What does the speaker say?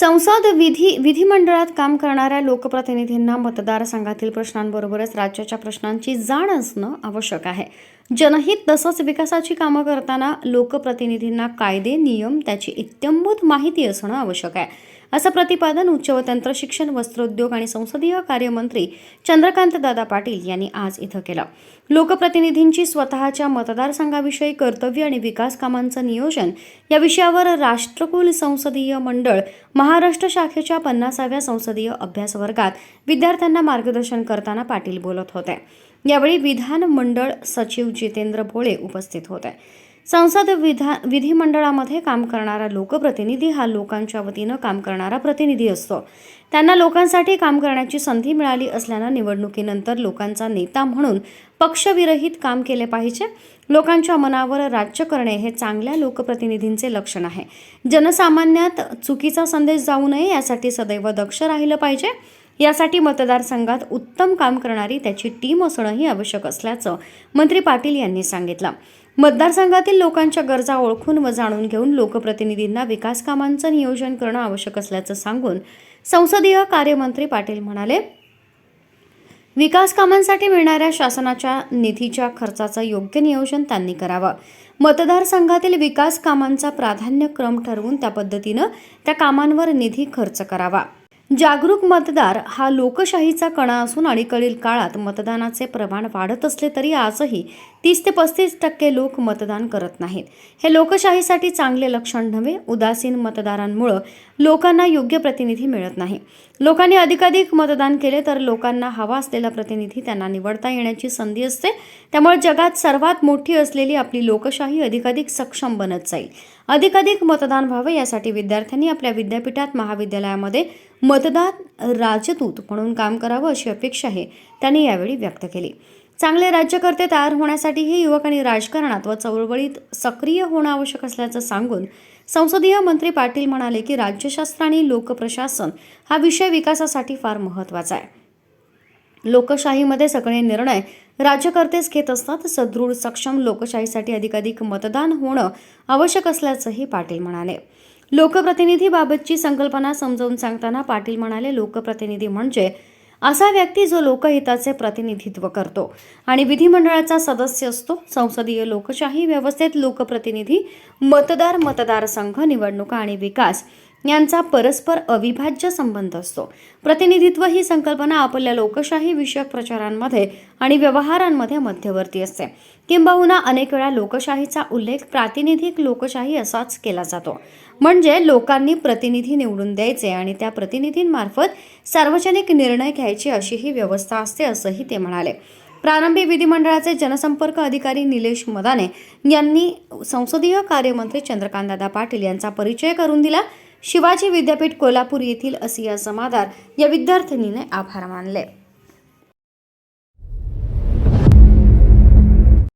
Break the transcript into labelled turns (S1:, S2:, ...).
S1: संसद विधी विधिमंडळात काम करणाऱ्या लोकप्रतिनिधींना मतदारसंघातील प्रश्नांबरोबरच राज्याच्या प्रश्नांची जाण असणं आवश्यक आहे. जनहित तसंच विकासाची कामं करताना लोकप्रतिनिधींना कायदे नियम त्याची इत्यंभूत माहिती असणं आवश्यक आहे. असं प्रतिपादन उच्च व तंत्र शिक्षण वस्त्रोद्योग आणि संसदीय कार्यमंत्री चंद्रकांत दादा पाटील यांनी आज इथं केलं. लोकप्रतिनिधींची स्वतःच्या मतदारसंघाविषयी कर्तव्य आणि विकास कामांचं नियोजन या विषयावर राष्ट्रकुल संसदीय मंडळ महाराष्ट्र शाखेच्या पन्नासाव्या संसदीय अभ्यास वर्गात विद्यार्थ्यांना मार्गदर्शन करताना पाटील बोलत होते. यावेळी विधान मंडळ सचिव जितेंद्र भोळे उपस्थित होते. संसद विधा विधिमंडळामध्ये काम करणारा लोकप्रतिनिधी हा लोकांच्या वतीनं काम करणारा प्रतिनिधी असतो. त्यांना लोकांसाठी काम करण्याची संधी मिळाली असल्यानं निवडणुकीनंतर लोकांचा नेता म्हणून पक्षविरहित काम केले पाहिजे. लोकांच्या मनावर राज्य करणे हे चांगल्या लोकप्रतिनिधींचे लक्षण आहे. जनसामान्यात चुकीचा संदेश जाऊ नये यासाठी सदैव दक्ष राहिलं पाहिजे. यासाठी मतदारसंघात उत्तम काम करणारी त्याची टीम असणंही आवश्यक असल्याचं मंत्री पाटील यांनी सांगितलं. मतदारसंघातील लोकांच्या गरजा ओळखून व जाणून घेऊन लोकप्रतिनिधींना विकास कामांचं नियोजन करणं आवश्यक असल्याचं सांगून संसदीय कार्यमंत्री पाटील म्हणाले विकास कामांसाठी मिळणाऱ्या शासनाच्या निधीच्या खर्चाचं योग्य नियोजन त्यांनी करावं. मतदारसंघातील विकास कामांचा प्राधान्यक्रम ठरवून त्या पद्धतीनं त्या कामांवर निधी खर्च करावा. जागरूक मतदार हा लोकशाहीचा कणा असून अलीकडील काळात मतदानाचे प्रमाण वाढत असले तरी आजही तीस ते पस्तीस टक्के लोक मतदान करत नाहीत. हे लोकशाहीसाठी चांगले लक्षण नव्हे उदासीन मतदारांमुळं लोकांना योग्य प्रतिनिधी मिळत नाही. लोकांनी अधिकाधिक मतदान केले तर लोकांना हवा असलेला प्रतिनिधी त्यांना निवडता येण्याची संधी असते. त्यामुळे जगात सर्वात मोठी असलेली आपली लोकशाही अधिकाधिक सक्षम बनत जाईल. अधिकाधिक मतदान व्हावे यासाठी विद्यार्थ्यांनी आपल्या विद्यापीठात महाविद्यालयामध्ये मतदान राजदूत म्हणून काम करावं अशी अपेक्षाही त्यांनी यावेळी व्यक्त केली. चांगले राज्यकर्ते तयार होण्यासाठीही युवक आणि राजकारणात व चळवळीत सक्रिय होणं आवश्यक असल्याचं सांगून संसदीय मंत्री पाटील म्हणाले की राज्यशास्त्र आणि लोकप्रशासन हा विषय विकासासाठी फार महत्त्वाचा आहे. लोकशाहीमध्ये सगळे निर्णय राज्यकर्तेच घेत असतात. सदृढ सक्षम लोकशाहीसाठी अधिकाधिक मतदान होणं आवश्यक असल्याचंही पाटील म्हणाले. लोकप्रतिनिधीबाबतची संकल्पना समजावून सांगताना पाटील म्हणाले लोकप्रतिनिधी म्हणजे असा व्यक्ती जो लोकहिताचे प्रतिनिधित्व करतो आणि विधिमंडळाचा सदस्य असतो. संसदीय लोकशाही व्यवस्थेत लोकप्रतिनिधी मतदार मतदारसंघ निवडणुका आणि विकास यांचा परस्पर अविभाज्य संबंध असतो. प्रतिनिधित्व ही संकल्पना आपल्या लोकशाही विषयक प्रचारांमध्ये आणि व्यवहारांमध्ये मध्यवर्ती असते. किंबहुना अनेक वेळा लोकशाहीचा उल्लेख प्रातिनिधिक लोकशाही असाच केला जातो. म्हणजे लोकांनी प्रतिनिधी निवडून द्यायचे आणि त्या प्रतिनिधींमार्फत सार्वजनिक निर्णय घ्यायची अशी ही व्यवस्था असते असंही ते म्हणाले. प्रारंभी विधिमंडळाचे जनसंपर्क अधिकारी निलेश मदाने यांनी संसदीय कार्यमंत्री चंद्रकांतदादा पाटील यांचा परिचय करून दिला. शिवाजी विद्यापीठ कोल्हापूर येथील असिया समादार या विद्यार्थिनीने आभार मानले.